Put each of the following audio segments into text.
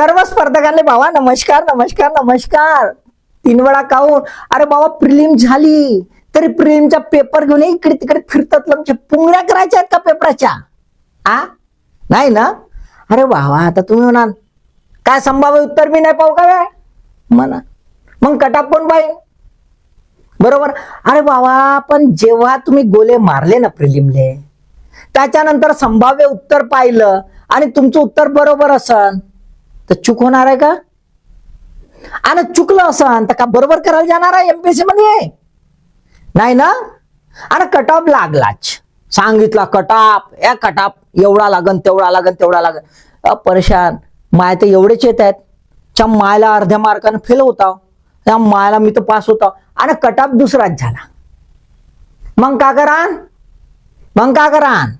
सर्व स्पर्धकांना बाबा नमस्कार नमस्कार नमस्कार. तीन वेळा काऊन? अरे बाबा प्रिलिम झाली. तरी प्रिलिमचा पेपर घेऊन इकडे तिकडे फिरतात लमचे पुंगड्या करायच्या आहेत का पेपराच्या? आ? नाही ना? अरे बाबा आता तुम्ही म्हणाल काय संभाव्य उत्तर मी नाही पाहू का काय? म्हणा. मग कटाप पण पाहिजे बरोबर? अरे बाबा पण जेव्हा तुम्ही गोले मारले ना प्रिलिमले त्याच्यानंतर संभाव्य उत्तर पाहिलं आणि तुमचं उत्तर बरोबर असन. तर चूक होणार आहे का? आणि चुकलं असं तर का बरोबर करायला जाणार आहे? एमपीएससी मध्ये नाही ना? आणि कटऑफ लागलाच. सांगितला कटाप या कटाप एवढा लागन तेवढा लागन तेवढा लागन. अ, परेशान. माय तर एवढेच येत आहेत. च्या मायला अर्ध्या मार्कानं फेल होता. त्या मायला मी तर पास होता. आणि कटाप दुसराच झाला. मग का करान? मग का करान?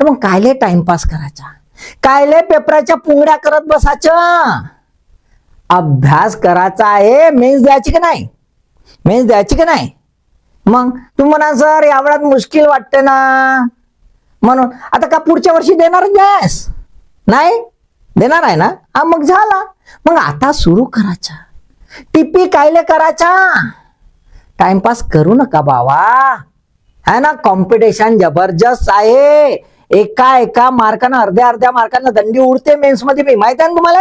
तर मग कायले टाइमपास करायचा? कायले पेपराच्या पुंगड्या करत बसायचं? अभ्यास करायचा आहे मेन्स द्यायची की नाही? मेन्स द्यायची की नाही? मग तू म्हणा सर यावेळात मुश्किल वाटते ना. म्हणून आता का पुढच्या वर्षी देणार गॅस नाही देणार आहे ना. हा मग झाला. मग आता सुरू करायचा. टिपी कायले करायचा? टाइमपास करू नका बाबा है ना कॉम्पिटिशन जबरदस्त आहे. एका एका मार्कानं अर्ध्या अर्ध्या मार्कानं दंडी उडते मेन्समध्ये मी. माहीत आहे ना तुम्हाला?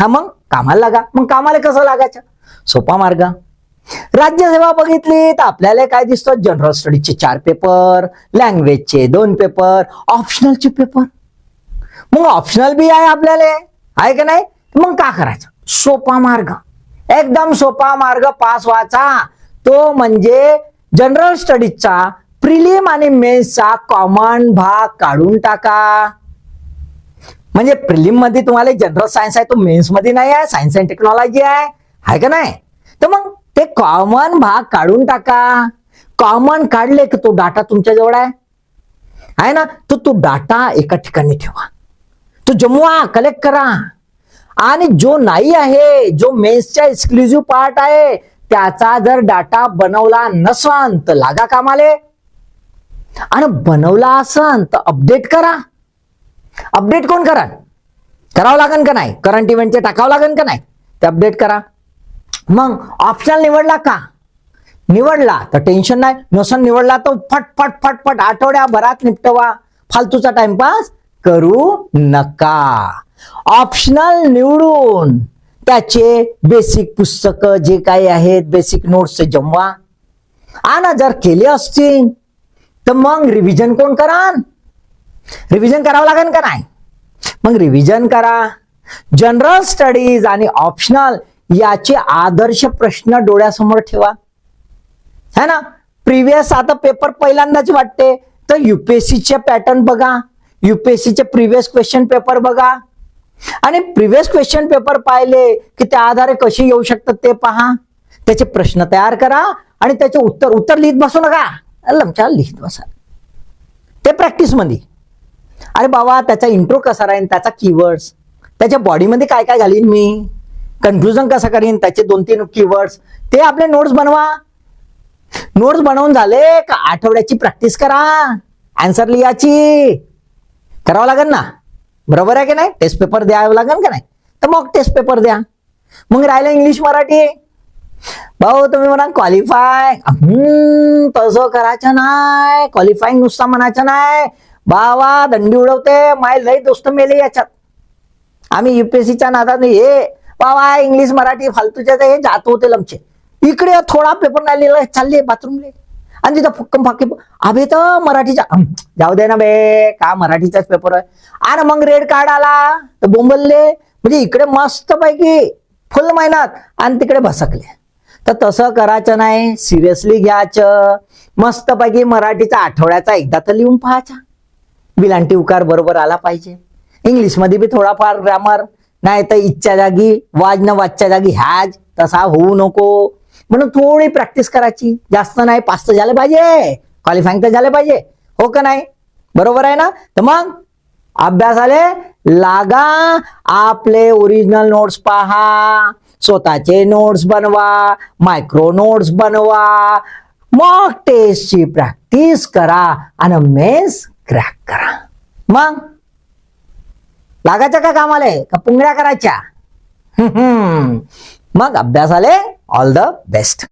हा मग? कामाला लागा. मग कामाला कसं लागायचं? सोपा मार्ग. राज्यसेवा बघितली तर आपल्याला काय दिसतं? जनरल स्टडीजचे चार पेपर लँग्वेजचे दोन पेपर ऑप्शनलचे पेपर मग ऑप्शनल बी आहे आपल्याला. आहे का नाही? मग का करायचं? सोपा मार्ग. एकदम सोपा मार्ग पास व्हायचा. तो म्हणजे जनरल स्टडीजचा प्रिलिम आणि मेन्सचा कॉमन भाग काढून टाका. म्हणजे प्रिलिममध्ये तुम्हाला जनरल सायन्स आहे तो मेन्समध्ये नाही आहे सायन्स अँड टेक्नॉलॉजी आहे. आहे का नाही? तर मग ते कॉमन भाग काढून टाका. कॉमन काढले की तो डाटा तुमच्या जवळ आहे. आहे ना? तो तो डाटा एका ठिकाणी ठेवा. तो जमवा कलेक्ट करा. आणि जो नाही आहे जो मेन्सचा एक्सक्लुझिव्ह पार्ट आहे त्याचा जर डाटा बनवला नसन तर लागा कामाले. आणि बनवला असन तर अपडेट करा. अपडेट कोण करा? करावं लागेल का नाही? करंट इव्हेंटचे टाकावं लागेल का नाही? ते अपडेट करा. मग ऑप्शनल निवडला का? निवडला तर टेन्शन नाही. नसून निवडला तर फटफट फटफट आठवड्याभरात निपटवा. फालतूचा टाइमपास करू नका. ऑप्शनल निवडून त्याचे बेसिक पुस्तकं जे काही आहेत बेसिक नोट्स जमवा. आणि जर केले असतील तर मग रिव्हिजन कोण करान? रिव्हिजन करावं लागेल का नाही? मग रिव्हिजन करा. जनरल स्टडीज आणि ऑप्शनल याचे आदर्श प्रश्न डोळ्यासमोर ठेवा. है ना? प्रिव्हियस आता पेपर पहिल्यांदाच वाटते. तर युपीएससीचे पॅटर्न बघा. युपीएससीचे प्रिव्हियस क्वेश्चन पेपर बघा. आणि प्रिव्हियस क्वेश्चन पेपर पाहिले की त्या आधारे कशी येऊ शकतात ते पहा. त्याचे प्रश्न तयार करा आणि त्याचे उत्तर उत्तर लिहित बसू नका. लमच्या लिहित बसा ते प्रॅक्टिसमध्ये. अरे बाबा त्याचा इंट्रो कसा राहील त्याचा कीवर्ड्स त्याच्या बॉडीमध्ये काय काय घालीन मी? कन्फ्युजन कसं करीन त्याचे दोन तीन कीवर्ड्स ते आपले नोट्स बनवा. नोट्स बनवून झाले का आठवड्याची प्रॅक्टिस करा. आन्सर लिहायची. करावं लागेल ना? बरोबर आहे की नाही? टेस्ट पेपर द्यावं लागेल का नाही? तर मग टेस्ट पेपर द्या. मग राहिलं इंग्लिश मराठी. भाऊ तुम्ही म्हणा क्वालिफाय तसं करायचं नाही. क्वालिफाईंग नुसता म्हणायचं नाही. बावा दंडी उडवते. माय लय दोस्त मेले याच्यात. आम्ही युपीएससीच्या नादाने हे बावा इंग्लिश मराठी फालतूच्या हे जात होते लमचे. इकडे थोडा पेपर नाही लिहिला चालले बाथरूमले आणि तिथं फक्कम फाकी अभे तर मराठीच्या जाऊ दे ना बे का मराठीचाच पेपर आहे. आणि मग रेड कार्ड आला. तर बोंबलले. म्हणजे इकडे मस्त पैकी फुल मेहनत. आणि तिकडे भसकले. तर तसं करायचं नाही. सिरियसली घ्यायचं. मस्तपैकी मराठीचा आठवड्याचा एकदा तर लिहून पाहायचा. विलांटी उकार बरोबर आला पाहिजे. इंग्लिशमध्ये बी थोडाफार ग्रामर नाही तर इच्छा जागी वाज न वाजच्या जागी हॅज तसा होऊ नको. म्हणून थोडी प्रॅक्टिस करायची. जास्त नाही पास तर झालं पाहिजे. क्वालिफाईंग तर झाले पाहिजे. हो का नाही? बरोबर आहे ना? तर मग अभ्यासाले लागा. आपले ओरिजिनल नोट्स पहा. स्वतःचे नोट्स बनवा मायक्रो नोट्स बनवा. मग टेस्टची प्रॅक्टिस करा आणि मेन्स क्रॅक करा. मग? लागायच्या का कामाला? का पुंगड्या करायच्या? मग अभ्यासाले ऑल द बेस्ट